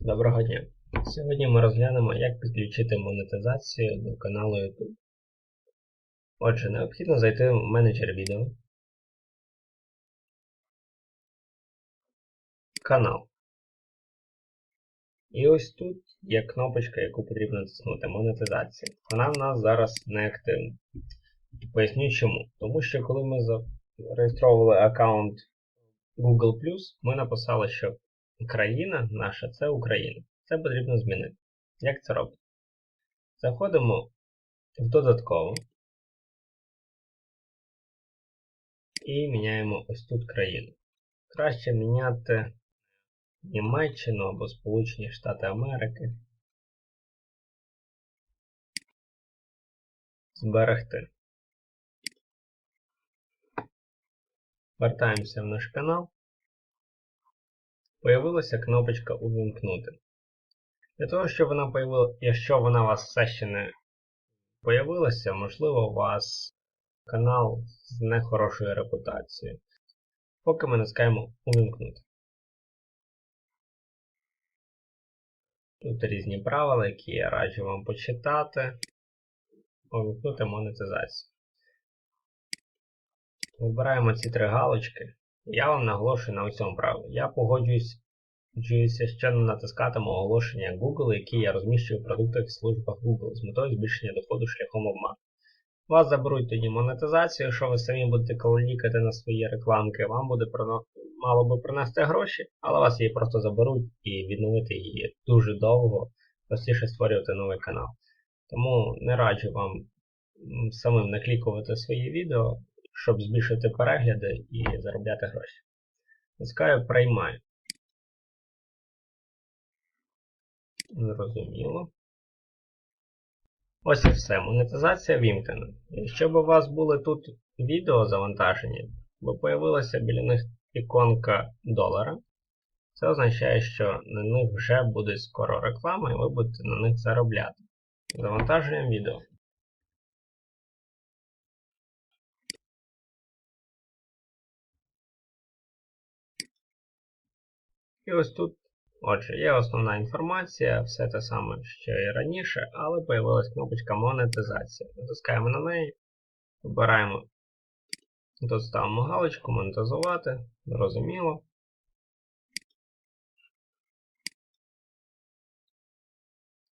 Доброго дня! Сьогодні ми розглянемо, як підключити монетизацію до каналу YouTube. Отже, необхідно зайти в менеджер відео, канал. І ось тут є кнопочка, яку потрібно натиснути монетизація. Вона в нас зараз не активна. Поясню чому. Тому що коли ми зареєстровували аккаунт Google ми написали, що країна наша це Україна. Це потрібно змінити. Як це робити? Заходимо в додатково і міняємо ось тут країну. Краще міняти Німеччину або Сполучені Штати Америки. Зберегти. Вертаємося в наш канал. Появилася кнопочка Увімкнути. Для того, щоб вона появилася, якщо вона у вас все ще не появилася, можливо, у вас канал з нехорошою репутацією. Поки ми натискаємо Увімкнути. Тут різні правила, які я раджу вам почитати. Увімкнути монетизацію. Вибираємо ці три галочки. Я вам наголошую на усьому правилі. Я погоджуюсь, що не натискатиму оголошення Google, які я розміщую в продуктах і службах Google з метою збільшення доходу шляхом обману. Вас заберуть тоді монетизацію, що ви самі будете клікати на свої рекламки, вам буде мало би принести гроші, але вас її просто заберуть і відновити її дуже довго, простіше створювати новий канал. Тому не раджу вам самим наклікувати свої відео щоб збільшити перегляди і заробляти гроші. Натискаю приймаю. Зрозуміло. Ось і все. Монетизація вімкнена. Якщо б у вас були тут відео завантажені, бо появилася біля них іконка долара, це означає, що на них вже буде скоро реклама і ви будете на них заробляти. Завантажуємо відео. І ось тут, отже, є основна інформація, все те саме, що і раніше, але появилась кнопочка монетизація. Натискаємо на неї, вибираємо, тут ставимо галочку, монетизувати, зрозуміло.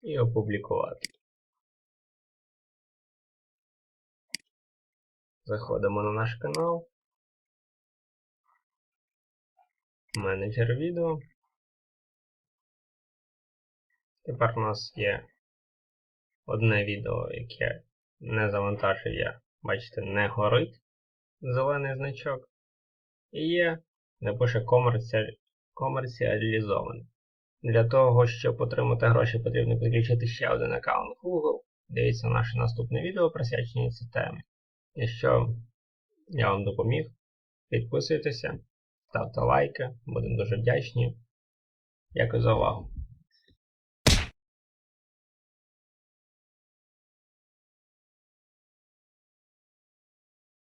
І опублікувати. Заходимо на наш канал. Менеджер відео. Тепер у нас є одне відео, яке не завантажив я, бачите, не горить зелений значок. І є, де пише комерціалізоване. Для того, щоб отримати гроші, потрібно підключити ще один аккаунт Google. Дивіться наше наступне відео присвячене цій темі. Якщо я вам допоміг, підписуйтеся ставте лайки, будемо дуже вдячні. Дякую за увагу.